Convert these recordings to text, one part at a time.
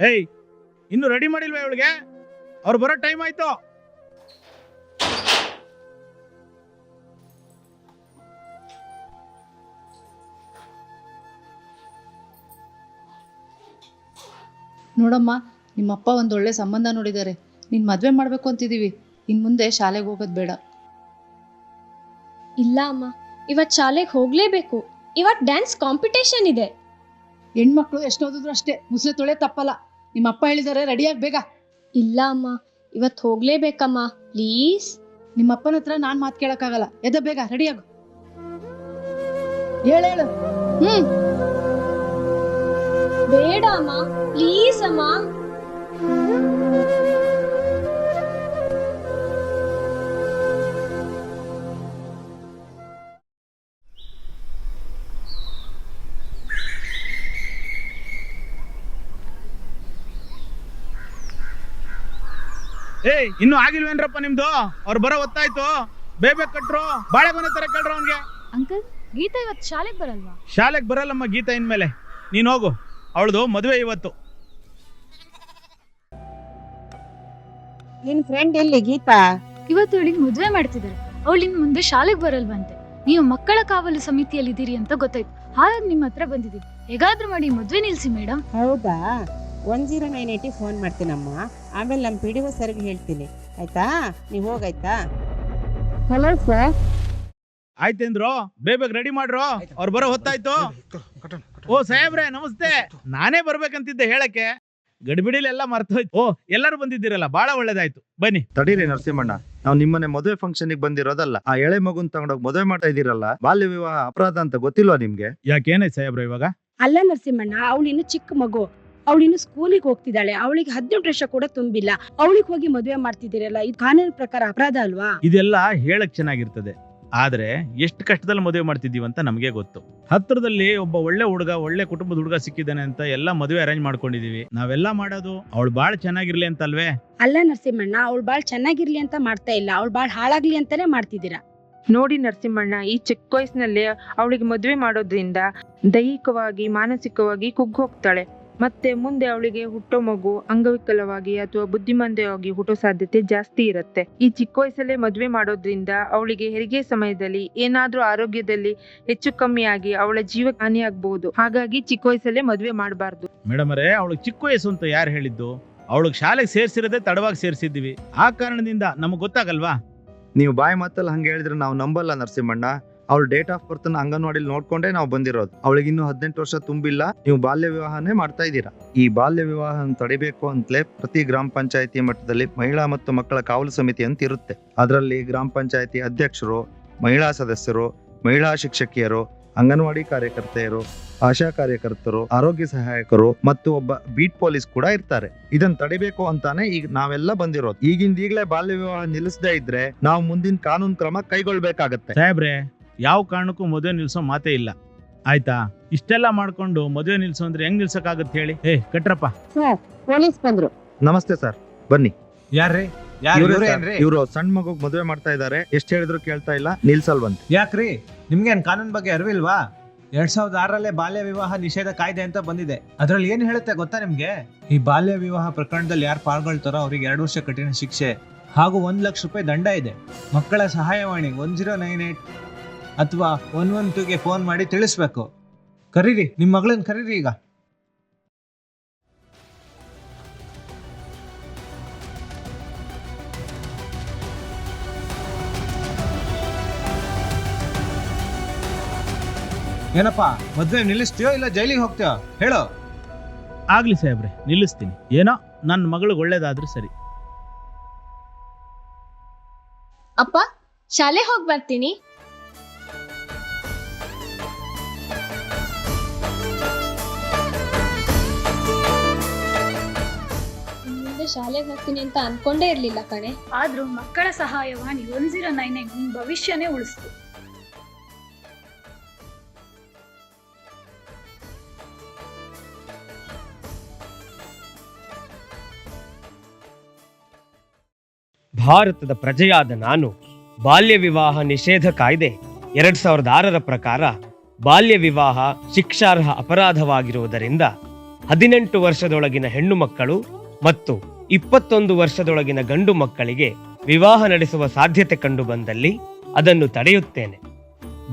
ಏಯ್ ಇನ್ನು ರೆಡಿ ಮಾಡಿಲ್ವಾ ಇವಳಿಗೆ? ಅವ್ರು ಬರೋ ಟೈಮ್ ಆಯ್ತು. ನೋಡಮ್ಮ ನಿಮ್ಮಪ್ಪ ಒಂದು ಒಳ್ಳೆ ಸಂಬಂಧ ನೋಡಿದ್ದಾರೆ. ನೀನು ಮದುವೆ ಮಾಡಬೇಕು ಅಂತಿದ್ದೀವಿ. ಇನ್ನು ಮುಂದೆ ಶಾಲೆಗೆ ಹೋಗೋದು ಬೇಡ. ಇಲ್ಲ ಅಮ್ಮ ಇವತ್ ಶಾಲೆಗೆ ಹೋಗ್ಲೇಬೇಕು. ಇವತ್ ಡ್ಯಾನ್ಸ್ ಕಾಂಪಿಟೇಷನ್ ಇದೆ. ಹೆಣ್ಮಕ್ಳು ಎಷ್ಟು ಓದಿದ್ರು ಅಷ್ಟೇ. ಮುಸ್ರೆ ತೊಳೆ ತಪ್ಪಲ್ಲ. ನಿಮ್ಮ ಅಪ್ಪ ಹೇಳಿದಾರೆ ರೆಡಿಯಾಗಿ ಬೇಗ. ಇಲ್ಲ ಅಮ್ಮ ಇವತ್ತು ಹೋಗ್ಲೇಬೇಕಮ್ಮ ಪ್ಲೀಸ್ ನಿಮ್ಮ ಅಪ್ಪನ ಹತ್ರ ನಾನು ಮಾತು ಕೇಳೋಕ್ಕಾಗಲ್ಲ. ಎದ ಬೇಗ ರೆಡಿಯಾಗು ಹೇಳು ಹೇಳು. ಹ್ಮ್. ಬೇಡ ಅಮ್ಮ ಪ್ಲೀಸ್ ಅಮ್ಮ. ಏಯ್ ಇನ್ನು ಆಗಿಲ್ವೇನ್ರಪ್ಪ ನಿಮ್ದು? ಅವ್ರು ಬರೋ ಹೊತ್ತಾಯ್ತು. ಬೇಬೆ ಕಟ್ರು ಬಾಳೆಗೊನೆ ತರ ಕೇಳ್ರು ಅವ್ನ್ಗೆ. ಅಂಕಲ್ ಗೀತಾ ಇವತ್ತು ಶಾಲೆಗೆ ಬರಲ್ವಾ? ಶಾಲೆಗೆ ಬರಲ್ಲಮ್ಮ ಗೀತಾ ಇನ್ಮೇಲೆ. ನೀನು ಹೋಗು ಅವಳದು ಮದುವೆ ಇವತ್ತು. ನಿನ್ ಫ್ರೆಂಡ್ ಎಲ್ಲಿ ಗೀತಾ? ಇವತ್ತು ಅವಳಿಗೆ ಮದುವೆ ಮಾಡ್ತಿದ್ದಾರೆ ಅವಳು ಇನ್ ಮುಂದೆ ಶಾಲೆಗೆ ಬರಲ್ವಂತೆ. ನೀವು ಮಕ್ಕಳ ಕಾವಲು ಸಮಿತಿಯಲ್ಲಿ ಇದ್ದೀರಿ ಅಂತ ಗೊತ್ತಾಯ್ತು. ಹಾಗಾಗಿ ನಿಮ್ಮ ಹತ್ರ ಬಂದಿದ್ದೀವಿ ಹೇಗಾದ್ರೂ ಮಾಡಿ ಮದುವೆ ನಿಲ್ಸಿ ಮೇಡಮ್ ಹೌದಾ? One zero nine eighty phone ಮಾಡ್ತೀನಮ್ಮ. ಆಮೇಲೆ ನಮ್ಮ ಪಿ ಡಿ ಒ ಸರ್ಗೆ ಹೇಳ್ತೀನಿ. ಆಯ್ತಾ? ನೀವು ಹೋಗಾಯ್ತಾ? Hello sir. ಆಯ್ತೇಂದ್ರು ಬೇಬೇಗ್ ರೆಡಿ ಮಾಡ್ರು ಅವ್ರು ಬರೋ ಹೊತ್ತಾಯ್ತು. ಓ ಸಾಹೇಬ್ರೆ ನಮಸ್ತೆ. ನಾನೇ ಬರ್ಬೇಕಂತಿದ್ದೆ ಹೇಳಕ್ಕೆ. ಗಡಿಬಿಡಿಲೆಲ್ಲ ಮರ್ತೋಯ್ತು. ಓ ಎಲ್ಲರೂ ಬಂದಿದ್ದೀರಲ್ಲ ಬಹಳ ಒಳ್ಳೇದಾಯ್ತು. ಬನ್ನಿ. ತಡೀರಿ ನರಸಿಂಹಣ್ಣ ನಾವು ನಿಮ್ಮನೆ ಮದುವೆ ಫಂಕ್ಷನ್ ಬಂದಿರೋದಲ್ಲ ಆ ಎಳೆ ಮಗುನ್ ತಗೊಂಡೋಗಿ ಮದುವೆ ಮಾಡ್ತಾ ಇದೀರಲ್ಲ ಬಾಲ್ಯ ವಿವಾಹ ಅಪರಾಧ ಅಂತ ಗೊತ್ತಿಲ್ವಾ ನಿಮ್ಗೆ? ಯಾಕೇನಾಯ್ತು ಸಾಹೇಬ್ರ ಇವಾಗ? ಅಲ್ಲ ನರಸಿಂಹಣ್ಣ ಅವಳು ಇನ್ನು ಚಿಕ್ಕ ಮಗು. ಅವಳು ಇನ್ನು ಸ್ಕೂಲಿಗೆ ಹೋಗ್ತಿದ್ದಾಳೆ. ಅವಳಿಗೆ ಹದಿನೆಂಟು ವರ್ಷ ಕೂಡ ತುಂಬಿಲ್ಲ. ಅವಳಿಗೆ ಹೋಗಿ ಮದುವೆ ಮಾಡ್ತಿದ್ದೀರಲ್ಲ ಇದು ಕಾನೂನು ಪ್ರಕಾರ ಅಪರಾಧ ಅಲ್ವಾ? ಇದೆಲ್ಲ ಹೇಳಕ್ ಚೆನ್ನಾಗಿರ್ತದೆ. ಆದ್ರೆ ಎಷ್ಟು ಕಷ್ಟದಲ್ಲಿ ಮದುವೆ ಮಾಡ್ತಿದ್ದೀವಿ ಅಂತ ನಮಗೆ ಗೊತ್ತು. ಹತ್ರದಲ್ಲಿ ಒಬ್ಬ ಒಳ್ಳೆ ಹುಡುಗ ಒಳ್ಳೆ ಕುಟುಂಬದ ಹುಡುಗ ಸಿಕ್ಕಿದ್ದಾನೆ ಅಂತ ಎಲ್ಲ ಮದುವೆ ಅರೇಂಜ್ ಮಾಡ್ಕೊಂಡಿದೀವಿ ನಾವೆಲ್ಲ ಮಾಡೋದು ಅವಳು ಬಾಳ ಚೆನ್ನಾಗಿರ್ಲಿ ಅಂತಲ್ವೇ? ಅಲ್ಲ ನರಸಿಂಹಣ್ಣ ಅವಳು ಬಾಳ್ ಚೆನ್ನಾಗಿರ್ಲಿ ಅಂತ ಮಾಡ್ತಾ ಇಲ್ಲ. ಅವಳು ಬಾಳ್ ಹಾಳಾಗ್ಲಿ ಅಂತಾನೆ ಮಾಡ್ತಿದ್ದೀರಾ? ನೋಡಿ ನರಸಿಂಹಣ್ಣ ಈ ಚಿಕ್ಕ ವಯಸ್ಸಿನಲ್ಲಿ ಅವಳಿಗೆ ಮದುವೆ ಮಾಡೋದ್ರಿಂದ ದೈಹಿಕವಾಗಿ ಮಾನಸಿಕವಾಗಿ ಕುಗ್ಗ್ ಹೋಗ್ತಾಳೆ. ಮತ್ತೆ ಮುಂದೆ ಅವಳಿಗೆ ಹುಟ್ಟೋ ಮಗು ಅಂಗವಿಕಲವಾಗಿ ಅಥವಾ ಬುದ್ಧಿಮಂದೆಯಾಗಿ ಹುಟ್ಟೋ ಸಾಧ್ಯತೆ ಜಾಸ್ತಿ ಇರುತ್ತೆ. ಈ ಚಿಕ್ಕ ವಯಸ್ಸಲ್ಲೇ ಮದುವೆ ಮಾಡೋದ್ರಿಂದ ಅವಳಿಗೆ ಹೆರಿಗೆ ಸಮಯದಲ್ಲಿ ಏನಾದ್ರೂ ಆರೋಗ್ಯದಲ್ಲಿ ಹೆಚ್ಚು ಕಮ್ಮಿ ಆಗಿ ಅವಳ ಜೀವ ಹಾನಿ ಆಗ್ಬಹುದು. ಹಾಗಾಗಿ ಚಿಕ್ಕ ವಯಸ್ಸಲ್ಲೇ ಮದುವೆ ಮಾಡಬಾರ್ದು. ಮೇಡಮ್ ಅರೇ ಅವಳಿಗೆ ಚಿಕ್ಕ ವಯಸ್ಸು ಅಂತ ಯಾರು ಹೇಳಿದ್ದು? ಅವಳಿಗೆ ಶಾಲೆಗೆ ಸೇರ್ಸಿರೋದೇ ತಡವಾಗಿ ಸೇರ್ಸಿದ್ವಿ ಆ ಕಾರಣದಿಂದ ನಮಗೆ ಗೊತ್ತಾಗಲ್ವಾ? ನೀವು ಬಾಯಿ ಮಾತಲ್ಲಿ ಹಂಗೆ ಹೇಳಿದ್ರೆ ನಾವು ನಂಬಲ್ಲ ನರಸಿಂಹಣ್ಣ. ಅವಳ ಡೇಟ್ ಆಫ್ ಬರ್ತ್ ಅಂಗನವಾಡಿಲಿ ನೋಡ್ಕೊಂಡೆ ನಾವು ಬಂದಿರೋದು. ಅವಳಿಗೆ ಇನ್ನೂ ಹದಿನೆಂಟು ವರ್ಷ ತುಂಬಿಲ್ಲ. ನೀವು ಬಾಲ್ಯ ವಿವಾಹನೇ ಮಾಡ್ತಾ ಇದ್ದೀರಾ. ಈ ಬಾಲ್ಯ ವಿವಾಹ ತಡಿಬೇಕು ಅಂತಲೇ ಪ್ರತಿ ಗ್ರಾಮ ಪಂಚಾಯತಿ ಮಟ್ಟದಲ್ಲಿ ಮಹಿಳಾ ಮತ್ತು ಮಕ್ಕಳ ಕಾವಲು ಸಮಿತಿ ಅಂತ ಇರುತ್ತೆ. ಅದರಲ್ಲಿ ಗ್ರಾಮ ಪಂಚಾಯತಿ ಅಧ್ಯಕ್ಷರು, ಮಹಿಳಾ ಸದಸ್ಯರು, ಮಹಿಳಾ ಶಿಕ್ಷಕಿಯರು, ಅಂಗನವಾಡಿ ಕಾರ್ಯಕರ್ತೆಯರು, ಆಶಾ ಕಾರ್ಯಕರ್ತರು, ಆರೋಗ್ಯ ಸಹಾಯಕರು ಮತ್ತು ಒಬ್ಬ ಬೀಟ್ ಪೊಲೀಸ್ ಕೂಡ ಇರ್ತಾರೆ. ಇದನ್ನ ತಡಿಬೇಕು ಅಂತಾನೆ ಈಗ ನಾವೆಲ್ಲ ಬಂದಿರೋದು. ಈಗಿಂದ ಈಗಲೇ ಬಾಲ್ಯ ವಿವಾಹ ನಿಲ್ಲಿಸದೇ ಇದ್ರೆ ನಾವು ಮುಂದಿನ ಕಾನೂನು ಕ್ರಮ ಕೈಗೊಳ್ಬೇಕಾಗತ್ತೆ. ಸಾಹೇಬ್ರೆ ಯಾವ ಕಾರಣಕ್ಕೂ ಮದುವೆ ನಿಲ್ಸೋ ಮಾತೇ ಇಲ್ಲ. ಆಯ್ತಾ? ಇಷ್ಟೆಲ್ಲ ಮಾಡ್ಕೊಂಡು ಮದುವೆ ನಿಲ್ಸೋ ಅಂದ್ರೆ ಹೆಂಗ್ ನಿಲ್ಸಕ್ಕಾಗತ್ತೆ ಹೇಳಿ? ಏ ಕಟ್ರಪ್ಪ. ಸರ್ ಪೊಲೀಸ್ ಬಂದ್ರು. ನಮಸ್ತೆ ಸರ್ ಬನ್ನಿ. ಯಾರ್ರಿ? ಇವರು ಸಣ್ಣ ಮಗುಗ್ ಮದುವೆ ಮಾಡ್ತಾ ಇದ್ದಾರೆ ಎಷ್ಟ್ ಹೇಳಿದ್ರು ಕೇಳ್ತಾ ಇಲ್ಲ ನಿಲ್ಸಲ್ವಂತ. ಯಾಕ್ರಿ? ನಿಮ್ಗೇನ್ ಕಾನೂನ್ ಬಗ್ಗೆ ಅರಿವಿಲ್ವಾ? ಎರಡ್ ಸಾವಿರದ ಆರಲ್ಲೇ ಬಾಲ್ಯ ವಿವಾಹ ನಿಷೇಧ ಕಾಯ್ದೆ ಅಂತ ಬಂದಿದೆ. ಅದ್ರಲ್ಲಿ ಏನ್ ಹೇಳುತ್ತೆ ಗೊತ್ತಾ ನಿಮ್ಗೆ? ಈ ಬಾಲ್ಯ ವಿವಾಹ ಪ್ರಕರಣದಲ್ಲಿ ಯಾರು ಪಾಲ್ಗೊಳ್ತಾರೋ ಅವ್ರಿಗೆ ಎರಡು ವರ್ಷ ಕಠಿಣ ಶಿಕ್ಷೆ ಹಾಗೂ ಒಂದ್ ಲಕ್ಷ ರೂಪಾಯಿ ದಂಡ ಇದೆ. ಮಕ್ಕಳ ಸಹಾಯವಾಣಿ ಒನ್ ಜೀರೋ ನೈನ್ ಏಟ್ ಅಥವಾ ಒನ್ ಒನ್ ಟೂಗೆ ಫೋನ್ ಮಾಡಿ ತಿಳಿಸ್ಬೇಕು. ಕರೀರಿ ನಿಮ್ಮ ಮಗಳನ್ನ ಕರೀರಿ ಈಗ. ಏನಪ್ಪ ಮದ್ವೆ ನಿಲ್ಲಿಸ್ತೀಯೋ ಇಲ್ಲ ಜೈಲಿಗೆ ಹೋಗ್ತೀಯೋ? ಹೇಳು. ಆಗ್ಲಿ ಸಾಹೇಬ್ರೆ ನಿಲ್ಲಿಸ್ತೀನಿ. ಏನೋ ನನ್ನ ಮಗಳಿಗೆ ಒಳ್ಳೇದಾದ್ರೆ ಸರಿ. ಅಪ್ಪ ಶಾಲೆ ಹೋಗಿ ಬರ್ತೀನಿ. ಮುಂದೆ ಶಾಲೆಗೆ ಹೋಗ್ತೀನಿ ಅಂತ ಅನ್ಕೊಂಡೇ ಇರ್ಲಿಲ್ಲ ಕಣೆ. ಆದ್ರೂ ಮಕ್ಕಳ ಸಹಾಯವಾಣಿ ಒನ್ ಜೀರೋ ನೈನ್ ಏಟ್ ನಿನ್ ಭವಿಷ್ಯನೇ ಉಳಿಸ್ತು ಭಾರತದ ಪ್ರಜೆಯಾದ ನಾನು ಬಾಲ್ಯ ವಿವಾಹ ನಿಷೇಧ ಕಾಯ್ದೆ ಎರಡ್ ಸಾವಿರದ ಆರರ ಪ್ರಕಾರ ಬಾಲ್ಯ ವಿವಾಹ ಶಿಕ್ಷಾರ್ಹ ಅಪರಾಧವಾಗಿರುವುದರಿಂದ ಹದಿನೆಂಟು ವರ್ಷದೊಳಗಿನ ಹೆಣ್ಣು ಮಕ್ಕಳು ಮತ್ತು ಇಪ್ಪತ್ತೊಂದು ವರ್ಷದೊಳಗಿನ ಗಂಡು ಮಕ್ಕಳಿಗೆ ವಿವಾಹ ನಡೆಸುವ ಸಾಧ್ಯತೆ ಕಂಡು ಬಂದಲ್ಲಿ ಅದನ್ನು ತಡೆಯುತ್ತೇನೆ.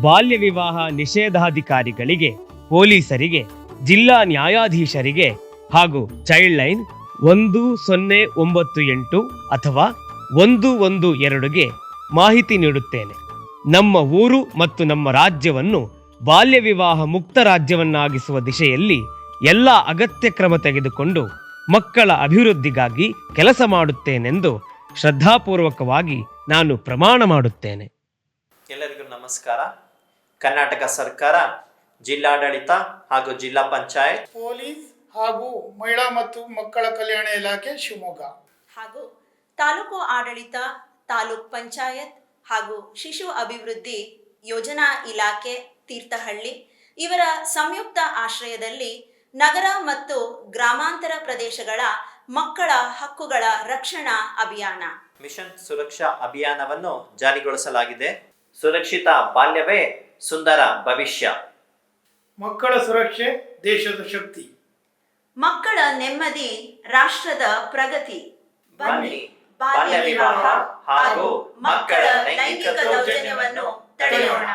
ಬಾಲ್ಯ ವಿವಾಹ ನಿಷೇಧಾಧಿಕಾರಿಗಳಿಗೆ, ಪೊಲೀಸರಿಗೆ, ಜಿಲ್ಲಾ ನ್ಯಾಯಾಧೀಶರಿಗೆ ಹಾಗೂ ಚೈಲ್ಡ್ ಲೈನ್ ಒಂದು ಸೊನ್ನೆ ಒಂಬತ್ತು ಎಂಟು ಅಥವಾ ಒಂದು ಒಂದು ಎರಡುಗೆ ಮಾಹಿತಿ ನೀಡುತ್ತೇನೆ. ನಮ್ಮ ಊರು ಮತ್ತು ನಮ್ಮ ರಾಜ್ಯವನ್ನು ಬಾಲ್ಯ ವಿವಾಹ ಮುಕ್ತ ರಾಜ್ಯವನ್ನಾಗಿಸುವ ದಿಶೆಯಲ್ಲಿ ಎಲ್ಲ ಅಗತ್ಯ ಕ್ರಮ ತೆಗೆದುಕೊಂಡು ಮಕ್ಕಳ ಅಭಿವೃದ್ಧಿಗಾಗಿ ಕೆಲಸ ಮಾಡುತ್ತೇನೆಂದು ಶ್ರದ್ಧಾಪೂರ್ವಕವಾಗಿ ನಾನು ಪ್ರಮಾಣ ಮಾಡುತ್ತೇನೆ. ಎಲ್ಲರಿಗೂ ನಮಸ್ಕಾರ. ಕರ್ನಾಟಕ ಸರ್ಕಾರ ಜಿಲ್ಲಾಡಳಿತ ಹಾಗೂ ಜಿಲ್ಲಾ ಪಂಚಾಯತ್ ಪೊಲೀಸ್ ಹಾಗೂ ಮಹಿಳಾ ಮತ್ತು ಮಕ್ಕಳ ಕಲ್ಯಾಣ ಇಲಾಖೆ ಶಿವಮೊಗ್ಗ. ಹಾಗೂ ತಾಲೂಕು ಆಡಳಿತ ತಾಲೂಕ್ ಪಂಚಾಯತ್ ಹಾಗೂ ಶಿಶು ಅಭಿವೃದ್ಧಿ ಯೋಜನಾ ಇಲಾಖೆ ತೀರ್ಥಹಳ್ಳಿ ಇವರ ಸಂಯುಕ್ತ ಆಶ್ರಯದಲ್ಲಿ ನಗರ ಮತ್ತು ಗ್ರಾಮಾಂತರ ಪ್ರದೇಶಗಳ ಮಕ್ಕಳ ಹಕ್ಕುಗಳ ರಕ್ಷಣಾ ಅಭಿಯಾನ. ಮಿಷನ್ ಸುರಕ್ಷಾ ಅಭಿಯಾನವನ್ನು ಜಾರಿಗೊಳಿಸಲಾಗಿದೆ. ಸುರಕ್ಷಿತ ಬಾಲ್ಯವೇ ಸುಂದರ ಭವಿಷ್ಯ. ಮಕ್ಕಳ ಸುರಕ್ಷೆ ದೇಶದ ಶಕ್ತಿ. ಮಕ್ಕಳ ನೆಮ್ಮದಿ ರಾಷ್ಟ್ರದ ಪ್ರಗತಿ. ಬನ್ನಿ ಬಾಲ್ಯ ವಿವಾಹ ಹಾಗೂ ಮಕ್ಕಳ ಲೈಂಗಿಕ ದೌರ್ಜನ್ಯವನ್ನು ತಡೆಯೋಣ.